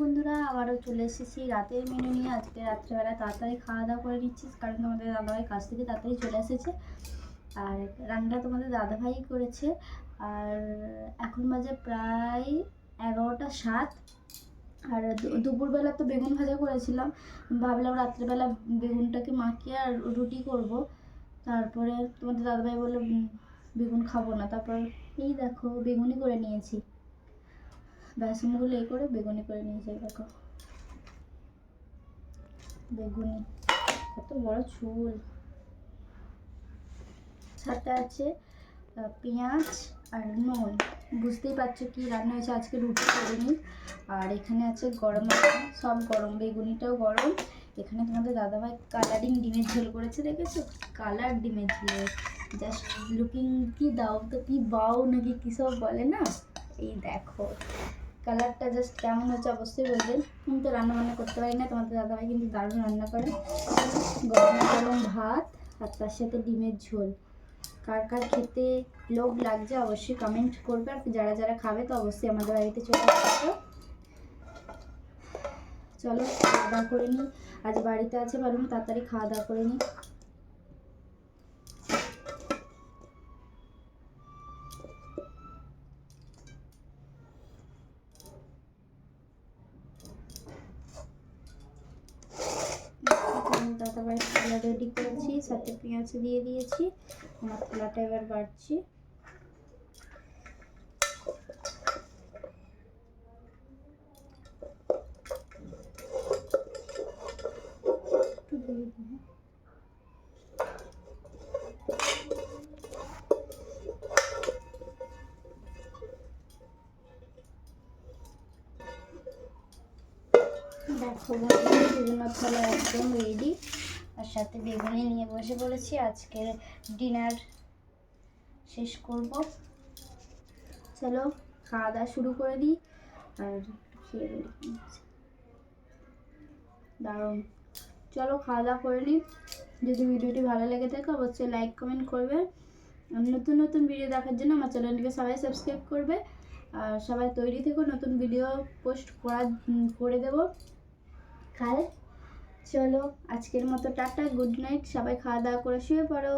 বন্ধুরা, আবারও চলে এসেছি রাতের মেনু নিয়ে। আজকে রাত্রেবেলা তাড়াতাড়ি খাওয়া দাওয়া করে নিচ্ছি কারণ তোমাদের দাদাভাই কাছ থেকে তাড়াতাড়ি চলে এসেছে। আর রান্নাটা তোমাদের দাদাভাই করেছে। আর এখন বাজে প্রায় এগারোটা সাত। আর দুপুরবেলা তো বেগুন ভাজা করেছিলাম। ভাবলাম রাত্রেবেলা বেগুনটাকে মাখিয়ে আর রুটি করব। তারপরে তোমাদের দাদাভাই বলল বেগুন খাব না। তারপর, এই দেখো, বেগুনই করে নিয়েছি। বেসনগুলো এই করে বেগুনি করে নিয়ে এই দেখো। বেগুনি, কত বড় চুল। সাথে আছে পেঁয়াজ আর নুন। বুঝতেই পারছ কি রান্না হয়েছে, আজকে রুটি করিনি। আর এখানে আছে গরম মশলা, সব গরম। বেগুনিটাও গরম। এখানে তোমাদের দাদাভাই কালারিং ডিমের ঝোল করেছে, দেখেছ? কালার ডিমের ঝোল। জাস্ট লুকিং কি দাও তো কি বাও নাকি কী সব বলে না? এই দেখো। কালারটা জাস্ট কেমন হচ্ছে অবশ্যই বলবেন। আমি তো রান্না বান্না করতে পারি না, তোমাদের দাদাভাই কিন্তু দারুণ রান্না করে। গরম গরম ভাত আর তার সাথে ডিমের ঝোল। কার কার খেতে লোভ লাগছে অবশ্যই কমেন্ট করবে, আর যারা যারা খাবে তো অবশ্যই আমাদের বাড়িতে চলে আসবে। চলো, খাওয়া দাওয়া করে নিই। আজ বাড়িতে আছে ভালো তাড়াতাড়ি খাওয়া দাওয়া করে নিই। দাদাভাই থালা রেডি করেছি সাথে পেঁয়াজ দিয়ে দিয়েছি আমার থালাটা এবার বাড়ছি। একটু দিয়ে বিভিন্ন থালা একদম রেডি আর সাথে বেগুনি নিয়ে বসে পড়েছি আজকের ডিনার শেষ করব চলো খাওয়া দাওয়া শুরু করে দিই আর খেয়ে দারুণ চলো খাওয়া দাওয়া করে নিই যদি ভিডিওটি ভালো লেগে থাকে অবশ্যই লাইক কমেন্ট করবে নতুন নতুন ভিডিও দেখার জন্য আমার চ্যানেলটিকে সবাই সাবস্ক্রাইব করবে আর সবাই তৈরি থেকো, নতুন ভিডিও পোস্ট করা করে দেবো। কাল চলো আজকের মতো টাটা গুড নাইট সবাই খাওয়া দাওয়া করে শুয়ে পড়ো।